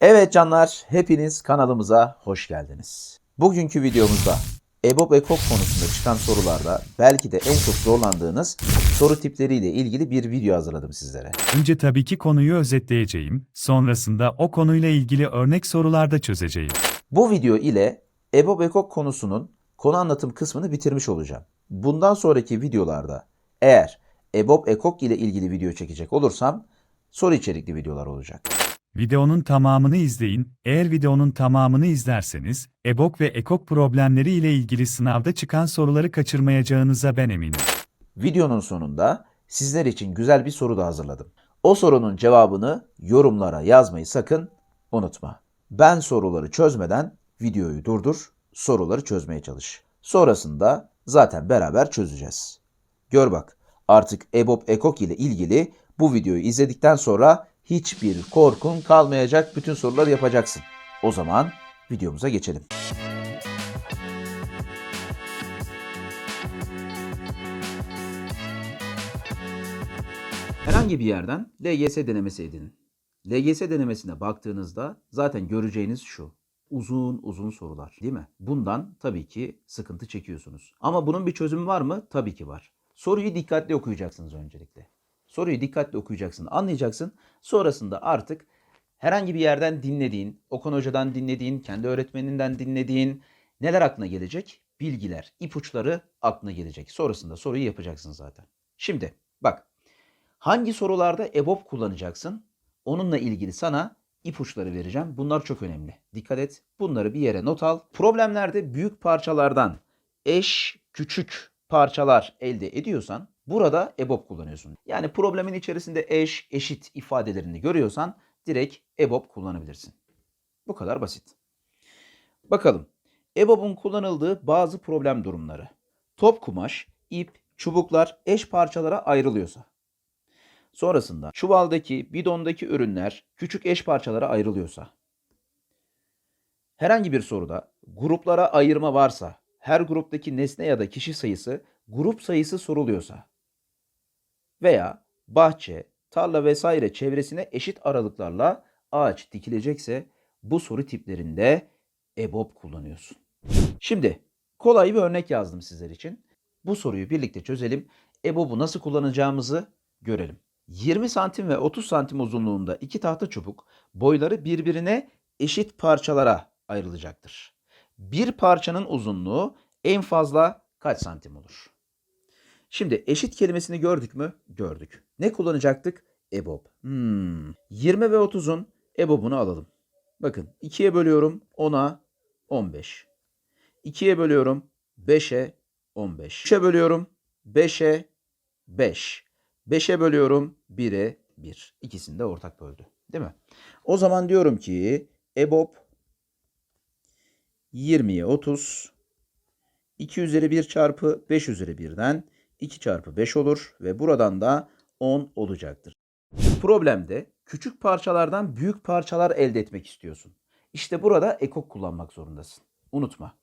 Evet canlar, hepiniz kanalımıza hoş geldiniz. Bugünkü videomuzda EBOB EKOK konusunda çıkan sorularda belki de en çok zorlandığınız soru tipleriyle ilgili bir video hazırladım sizlere. Önce tabii ki konuyu özetleyeceğim, sonrasında o konuyla ilgili örnek sorular da çözeceğim. Bu video ile EBOB EKOK konusunun konu anlatım kısmını bitirmiş olacağım. Bundan sonraki videolarda eğer EBOB EKOK ile ilgili video çekecek olursam soru içerikli videolar olacak. Videonun tamamını izleyin. Eğer videonun tamamını izlerseniz, EBOK ve EKOK problemleri ile ilgili sınavda çıkan soruları kaçırmayacağınıza ben eminim. Videonun sonunda sizler için güzel bir soru da hazırladım. O sorunun cevabını yorumlara yazmayı sakın unutma. Ben soruları çözmeden videoyu durdur, soruları çözmeye çalış. Sonrasında zaten beraber çözeceğiz. Gör bak, artık EBOB EKOK ile ilgili bu videoyu izledikten sonra hiçbir korkun kalmayacak. Bütün soruları yapacaksın. O zaman videomuza geçelim. Herhangi bir yerden LGS denemesi edinin. LGS denemesine baktığınızda zaten göreceğiniz şu. Uzun uzun sorular değil mi? Bundan tabii ki sıkıntı çekiyorsunuz. Ama bunun bir çözümü var mı? Tabii ki var. Soruyu dikkatli okuyacaksınız öncelikle. Soruyu dikkatli okuyacaksın, anlayacaksın. Sonrasında artık herhangi bir yerden dinlediğin, Okan Hoca'dan dinlediğin, kendi öğretmeninden dinlediğin neler aklına gelecek? Bilgiler, ipuçları aklına gelecek. Sonrasında soruyu yapacaksın zaten. Şimdi bak Hangi sorularda EBOB kullanacaksın? Onunla ilgili sana ipuçları vereceğim. Bunlar çok önemli. Dikkat et. Bunları bir yere not al. Problemlerde büyük parçalardan eş küçük parçalar elde ediyorsan burada EBOB kullanıyorsun. Yani problemin içerisinde eş, eşit ifadelerini görüyorsan direkt EBOB kullanabilirsin. Bu kadar basit. Bakalım. EBOB'un kullanıldığı bazı problem durumları. Top kumaş, ip, çubuklar eş parçalara ayrılıyorsa. Sonrasında çuvaldaki, bidondaki ürünler küçük eş parçalara ayrılıyorsa, herhangi bir soruda gruplara ayırma varsa, her gruptaki nesne ya da kişi sayısı grup sayısı soruluyorsa veya bahçe, tarla vesaire çevresine eşit aralıklarla ağaç dikilecekse bu soru tiplerinde EBOB kullanıyorsun. Şimdi kolay bir örnek yazdım sizler için. Bu soruyu birlikte çözelim. EBOB'u nasıl kullanacağımızı görelim. 20 santim ve 30 santim uzunluğunda iki tahta çubuk boyları birbirine eşit parçalara ayrılacaktır. Bir parçanın uzunluğu en fazla kaç santim olur? Şimdi eşit kelimesini gördük mü? Gördük. Ne kullanacaktık? EBOB. Hmm. 20 ve 30'un EBOB'unu alalım. Bakın 2'ye bölüyorum 10'a 15. 2'ye bölüyorum 5'e 15. 3'e bölüyorum 5'e 5. 5'e bölüyorum 1'e 1. İkisini de ortak böldü. Değil mi? O zaman diyorum ki EBOB 20'ye 30 2 üzeri 1 çarpı 5 üzeri 1'den 2 çarpı 5 olur ve buradan da 10 olacaktır. Problemde küçük parçalardan büyük parçalar elde etmek istiyorsun. İşte burada ekok kullanmak zorundasın. Unutma.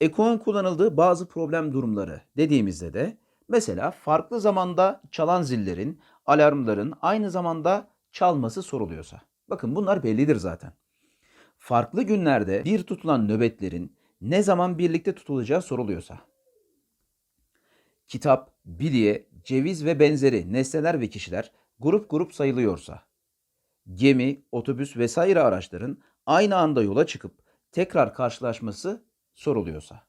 Ekok'un kullanıldığı bazı problem durumları dediğimizde de Mesela farklı zamanda çalan zillerin, alarmların aynı zamanda çalması soruluyorsa. Bakın bunlar bellidir zaten. Farklı günlerde bir tutulan nöbetlerin ne zaman birlikte tutulacağı soruluyorsa. Kitap, bilye, ceviz ve benzeri nesneler ve kişiler grup grup sayılıyorsa. Gemi, otobüs vesaire araçların aynı anda yola çıkıp tekrar karşılaşması soruluyorsa.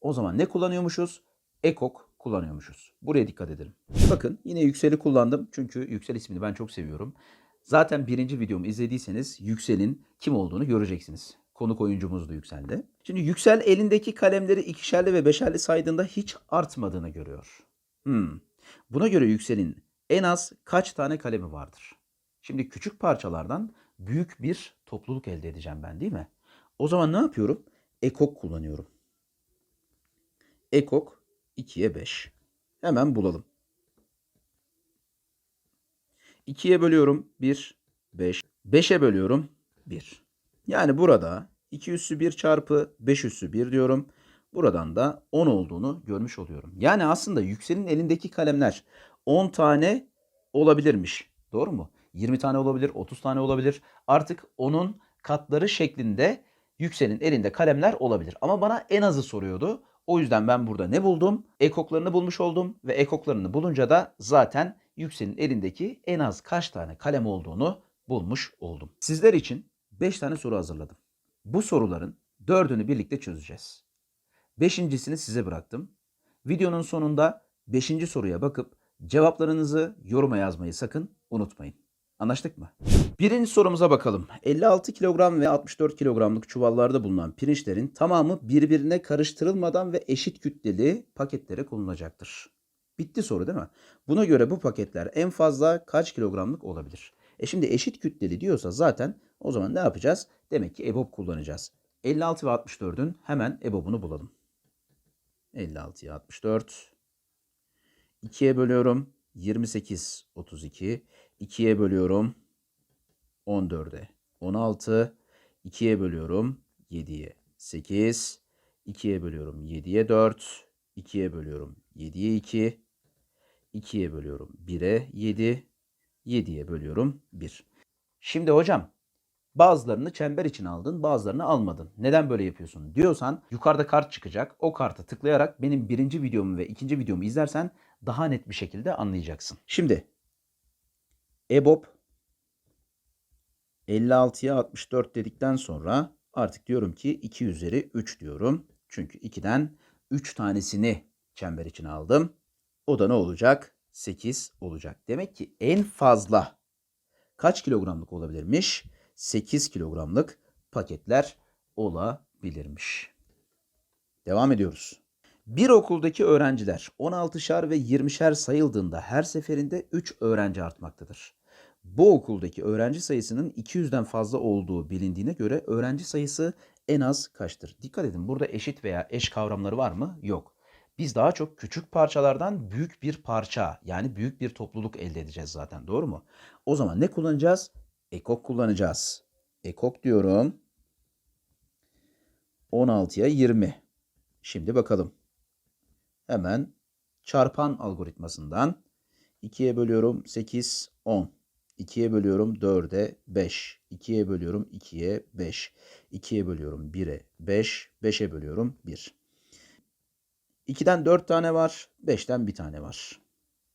O zaman ne kullanıyormuşuz? Ekok kullanıyormuşuz. Buraya dikkat edelim. Bakın yine Yüksel'i kullandım. Çünkü Yüksel ismini ben çok seviyorum. Zaten birinci videomu izlediyseniz Yüksel'in kim olduğunu göreceksiniz. Konuk oyuncumuz da Yüksel'de. Şimdi Yüksel elindeki kalemleri ikişerli ve beşerli saydığında hiç artmadığını görüyor. Hmm. Buna göre Yüksel'in en az kaç tane kalemi vardır? Şimdi küçük parçalardan büyük bir topluluk elde edeceğim ben değil mi? O zaman ne yapıyorum? Ekok kullanıyorum. Ekok 2'ye 5. Hemen bulalım. 2'ye bölüyorum 1, 5. 5'e bölüyorum 1. Yani burada 2 üssü 1 çarpı 5 üssü 1 diyorum. Buradan da 10 olduğunu görmüş oluyorum. Yani aslında Yüksel'in elindeki kalemler 10 tane olabilirmiş. Doğru mu? 20 tane olabilir, 30 tane olabilir. Artık onun katları şeklinde Yüksel'in elinde kalemler olabilir. Ama bana en azı soruyordu. O yüzden ben burada ne buldum? Ekoklarını bulmuş oldum ve ekoklarını bulunca da zaten Yüksel'in elindeki en az kaç tane kalem olduğunu bulmuş oldum. Sizler için 5 tane soru hazırladım. Bu soruların dördünü birlikte çözeceğiz. Beşincisini size bıraktım. Videonun sonunda beşinci soruya bakıp cevaplarınızı yoruma yazmayı sakın unutmayın. Anlaştık mı? Birinci sorumuza bakalım. 56 kilogram ve 64 kilogramlık çuvallarda bulunan pirinçlerin tamamı birbirine karıştırılmadan ve eşit kütleli paketlere konulacaktır. Bitti soru değil mi? Buna göre bu paketler en fazla kaç kilogramlık olabilir? E şimdi eşit kütleli diyorsa zaten o zaman ne yapacağız? Demek ki EBOB kullanacağız. 56 ve 64'ün hemen EBOB'unu bulalım. 56'ya 64. 2'ye bölüyorum. 28, 32. 2'ye bölüyorum. 14'e 16. 2'ye bölüyorum. 7'ye 8. 2'ye bölüyorum. 7'ye 4. 2'ye bölüyorum. 7'ye 2. 2'ye bölüyorum. 1'e 7. 7'ye bölüyorum. 1. Şimdi hocam bazılarını çember için aldın bazılarını almadın. Neden böyle yapıyorsun diyorsan yukarıda kart çıkacak. O kartı tıklayarak benim birinci videomu ve ikinci videomu izlersen daha net bir şekilde anlayacaksın. Şimdi EBOB 56'ya 64 dedikten sonra artık diyorum ki 2 üzeri 3 diyorum. Çünkü 2'den 3 tanesini çember için aldım. O da ne olacak? 8 olacak. Demek ki en fazla kaç kilogramlık olabilirmiş? 8 kilogramlık paketler olabilirmiş. Devam ediyoruz. Bir okuldaki öğrenciler 16'şar ve 20'şer sayıldığında her seferinde 3 öğrenci artmaktadır. Bu okuldaki öğrenci sayısının 200'den fazla olduğu bilindiğine göre öğrenci sayısı en az kaçtır? Dikkat edin burada eşit veya eş kavramları var mı? Yok. Biz daha çok küçük parçalardan büyük bir parça yani büyük bir topluluk elde edeceğiz zaten doğru mu? O zaman ne kullanacağız? Ekok kullanacağız. Ekok diyorum. 16'ya 20. Şimdi bakalım. Hemen çarpan algoritmasından 2'ye bölüyorum 8, 10. 2'ye bölüyorum 4'e 5. 2'ye bölüyorum 2'ye 5. 2'ye bölüyorum 1'e 5. 5'e bölüyorum 1. 2'den 4 tane var. 5'ten 1 tane var.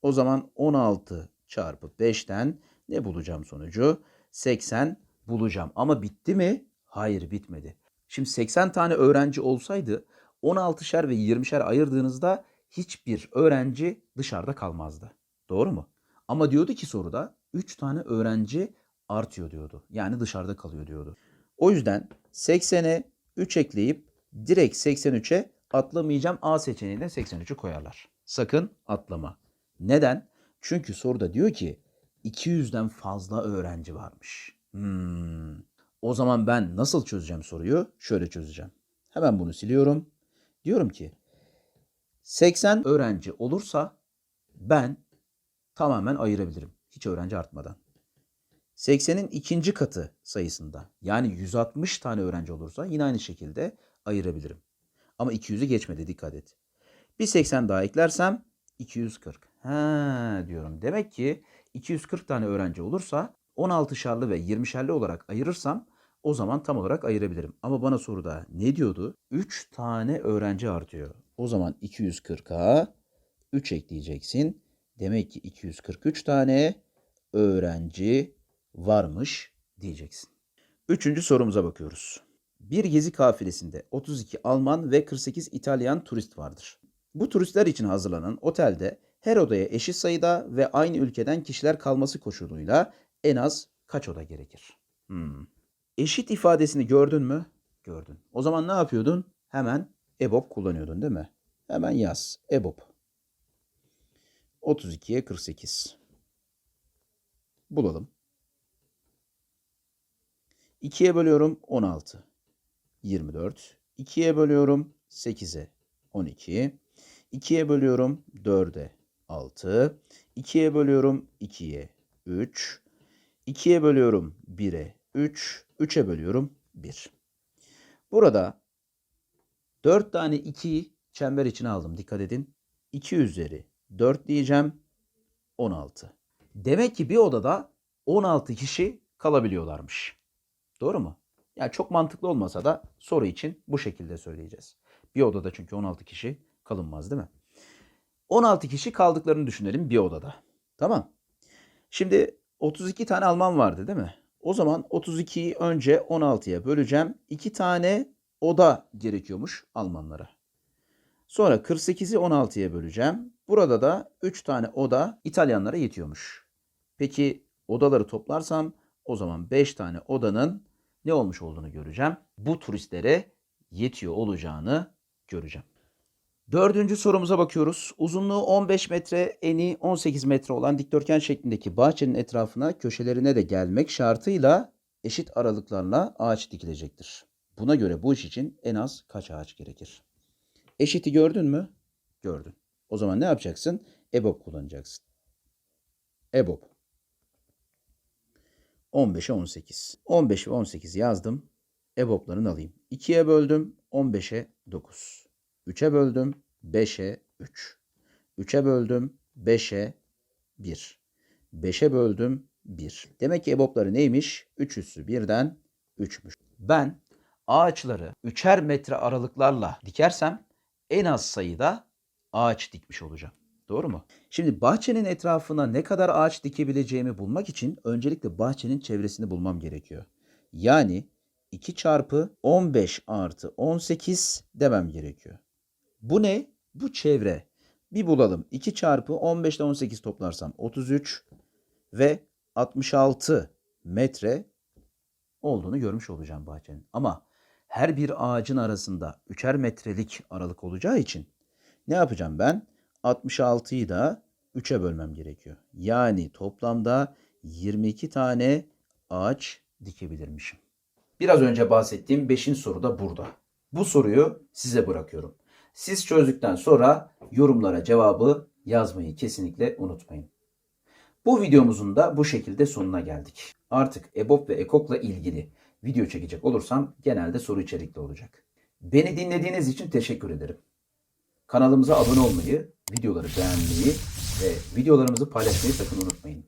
O zaman 16 çarpı 5'ten ne bulacağım sonucu? 80 bulacağım. Ama bitti mi? Hayır bitmedi. Şimdi 80 tane öğrenci olsaydı 16'şer ve 20'şer ayırdığınızda hiçbir öğrenci dışarıda kalmazdı. Doğru mu? Ama diyordu ki soruda 3 tane öğrenci artıyor diyordu. Yani dışarıda kalıyor diyordu. O yüzden 80'e 3 ekleyip direkt 83'e atlamayacağım. A seçeneğine 83'ü koyarlar. Sakın atlama. Neden? Çünkü soruda diyor ki 200'den fazla öğrenci varmış. Hmm. O zaman ben nasıl çözeceğim soruyu? Şöyle çözeceğim. Hemen bunu siliyorum. Diyorum ki 80 öğrenci olursa ben tamamen ayırabilirim. Hiç öğrenci artmadan. 80'in ikinci katı sayısında yani 160 tane öğrenci olursa yine aynı şekilde ayırabilirim. Ama 200'ü geçmedi dikkat et. Bir 80 daha eklersem 240. Ha diyorum. Demek ki 240 tane öğrenci olursa 16'şarlı ve 20'şerli olarak ayırırsam o zaman tam olarak ayırabilirim. Ama bana soruda ne diyordu? 3 tane öğrenci artıyor. O zaman 240'a 3 ekleyeceksin. Demek ki 243 tane öğrenci varmış diyeceksin. Üçüncü sorumuza bakıyoruz. Bir gezi kafilesinde 32 Alman ve 48 İtalyan turist vardır. Bu turistler için hazırlanan otelde her odaya eşit sayıda ve aynı ülkeden kişiler kalması koşuluyla en az kaç oda gerekir? Hmm. Eşit ifadesini gördün mü? Gördün. O zaman ne yapıyordun? Hemen EBOB kullanıyordun değil mi? Hemen yaz. EBOB. 32'ye 48. Bulalım. 2'ye bölüyorum 16. 24. 2'ye bölüyorum 8'e 12. 2'ye bölüyorum 4'e 6. 2'ye bölüyorum 2'ye 3. 2'ye bölüyorum 1'e 3. 3'e bölüyorum 1. Burada 4 tane 2'yi çember içine aldım. Dikkat edin. 2 üzeri 4 diyeceğim. 16. Demek ki bir odada 16 kişi kalabiliyorlarmış. Doğru mu? Yani çok mantıklı olmasa da soru için bu şekilde söyleyeceğiz. Bir odada çünkü 16 kişi kalınmaz değil mi? 16 kişi kaldıklarını düşünelim bir odada. Tamam. Şimdi 32 tane Alman vardı değil mi? O zaman 32'yi önce 16'ya böleceğim. 2 tane oda gerekiyormuş Almanlara. Sonra 48'i 16'ya böleceğim. Burada da 3 tane oda İtalyanlara yetiyormuş. Peki odaları toplarsam o zaman 5 tane odanın ne olmuş olduğunu göreceğim. Bu turistlere yetiyor olacağını göreceğim. Dördüncü sorumuza bakıyoruz. Uzunluğu 15 metre, eni 18 metre olan dikdörtgen şeklindeki bahçenin etrafına köşelerine de gelmek şartıyla eşit aralıklarla ağaç dikilecektir. Buna göre bu iş için en az kaç ağaç gerekir? Eşiti gördün mü? Gördün. O zaman ne yapacaksın? EBOB kullanacaksın. EBOB. 15'e 18. 15 ve 18 yazdım. EBOB'larını alayım. 2'ye böldüm. 15'e 9. 3'e böldüm. 5'e 3. 3'e böldüm. 5'e 1. 5'e böldüm. 1. Demek ki EBOB'ları neymiş? 3 üssü 1'den 3'müş. Ben ağaçları 3'er metre aralıklarla dikersem en az sayıda ağaç dikmiş olacağım. Doğru mu? Şimdi bahçenin etrafına ne kadar ağaç dikebileceğimi bulmak için öncelikle bahçenin çevresini bulmam gerekiyor. Yani 2 çarpı 15 artı 18 demem gerekiyor. Bu ne? Bu çevre. Bir bulalım. 2 çarpı 15 ile 18 toplarsam 33 ve 66 metre olduğunu görmüş olacağım bahçenin. Ama her bir ağacın arasında 3'er metrelik aralık olacağı için ne yapacağım ben? 66'yı da 3'e bölmem gerekiyor. Yani toplamda 22 tane ağaç dikebilirmişim. Biraz önce bahsettiğim 5. soru da burada. Bu soruyu size bırakıyorum. Siz çözdükten sonra yorumlara cevabı yazmayı kesinlikle unutmayın. Bu videomuzun da bu şekilde sonuna geldik. Artık EBOB ve EKOK'la ilgili video çekecek olursam genelde soru içerikli olacak. Beni dinlediğiniz için teşekkür ederim. Kanalımıza abone olmayı, videoları beğenmeyi ve videolarımızı paylaşmayı sakın unutmayın.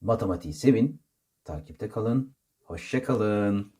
Matematiği sevin, takipte kalın, hoşça kalın.